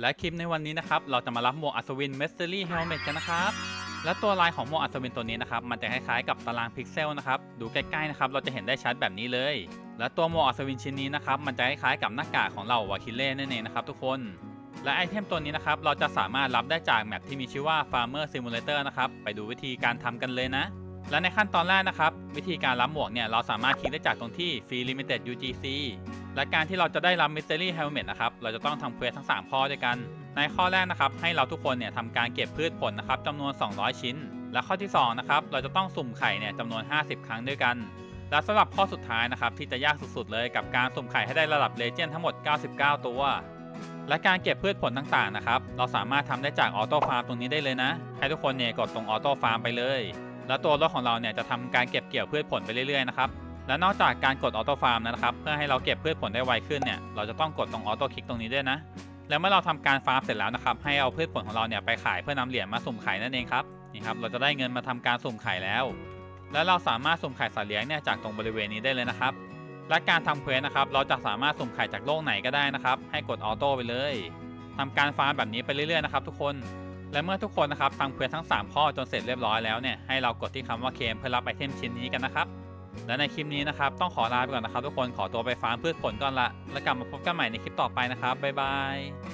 และคลิปในวันนี้นะครับ เราจะมารับหมวกอัศวินเมสเ e อรี่เฮลเมตกันนะครับ และตัวลายของหมวกอัศวินตัวนี้นะครับ มันจะคล้ายๆกับตารางพิกเซลนะครับ ดูใกล้ๆนะครับ เราจะเห็นได้ชัดแบบนี้เลย และตัวหมวกอัศวินชิ้นนี้นะครับ มันจะคล้ายๆกับหน้ากากของเราวาคิเล่นั่นเองนะครับทุกคน และไอเทมตัวนี้นะครับ เราจะสามารถรับได้จากแมปที่มีชื่อว่า Farmer Simulator นะครับ ไปดูวิธีการทำกันเลยนะ และในขั้นตอนแรกนะครับ วิธีการรับหมวกเนี่ย เราสามารถคลิกได้จากตรงที่ Free Limited UGC และการที่เราจะได้รับ Mystery Helmet นะครับ เราจะต้องทำเควสทั้ง 3 ข้อด้วยกัน ในข้อแรกนะครับ ให้เราทุกคนเนี่ยทำการเก็บพืชผลนะครับจำนวน 200 ชิ้น และข้อที่2นะครับ เราจะต้องสุ่มไข่เนี่ยจำนวน 50 ครั้งด้วยกัน และสำหรับข้อสุดท้ายนะครับที่จะยากสุดๆเลยกับการสุ่มไข่ให้ได้ระดับเลเจนด์ทั้งหมด 99 ตัวและการเก็บพืชผลต่างๆนะครับ เราสามารถทำได้จากออโต้ฟาร์มตรงนี้ได้เลยนะ ให้ทุกคนเนี่ยกดตรงออโต้ฟาร์มไปเลย แล้วตัวรถของเราเนี่ยจะทำการเก็บเกี่ยวพืชผลไปเรื่อยๆนะครับและนอกจากการกดออโต้ฟาร์มนะครับเพื่อให้เราเก็บพืชผลได้ไวขึ้นเนี่ยเราจะต้องกดตรงออโต้คลิกตรงนี้ด้วยนะแล้วเมื่อเราทำการฟาร์มเสร็จแล้วนะครับให้เอาพืชผลของเราเนี่ยไปขายเพื่อนำเหรียญมาสุ่มไข่นั่นเองครับนี่ครับเราจะได้เงินมาทำการสุ่มไข่แล้ว และเราสามารถสุ่มไข่สัตว์เลี้ยงเนี่ยจากตรงบริเวณนี้ได้เลยนะครับ และการทำเควสนะครับเราจะสามารถสุ่มไข่จากโลกไหนก็ได้นะครับให้กดออโต้ไปเลยทำการฟาร์มแบบนี้ไปเรื่อยๆนะครับทุกคน และเมื่อทุกคนนะครับทำเควสทั้ง 3 ข้อจนเสร็จเรียบร้อยแล้วเนี่ยให้เรากดที่คำว่าเคมเพื่อรับไอเทมชิ้นนี้กันนะครับ และในคลิปนี้นะครับต้องขอลาไปก่อนนะครับ ทุกคนขอตัวไปฟาร์มพืชผลก่อนละ แล้วกลับมาพบกันใหม่ในคลิปต่อไปนะครับบ๊ายบาย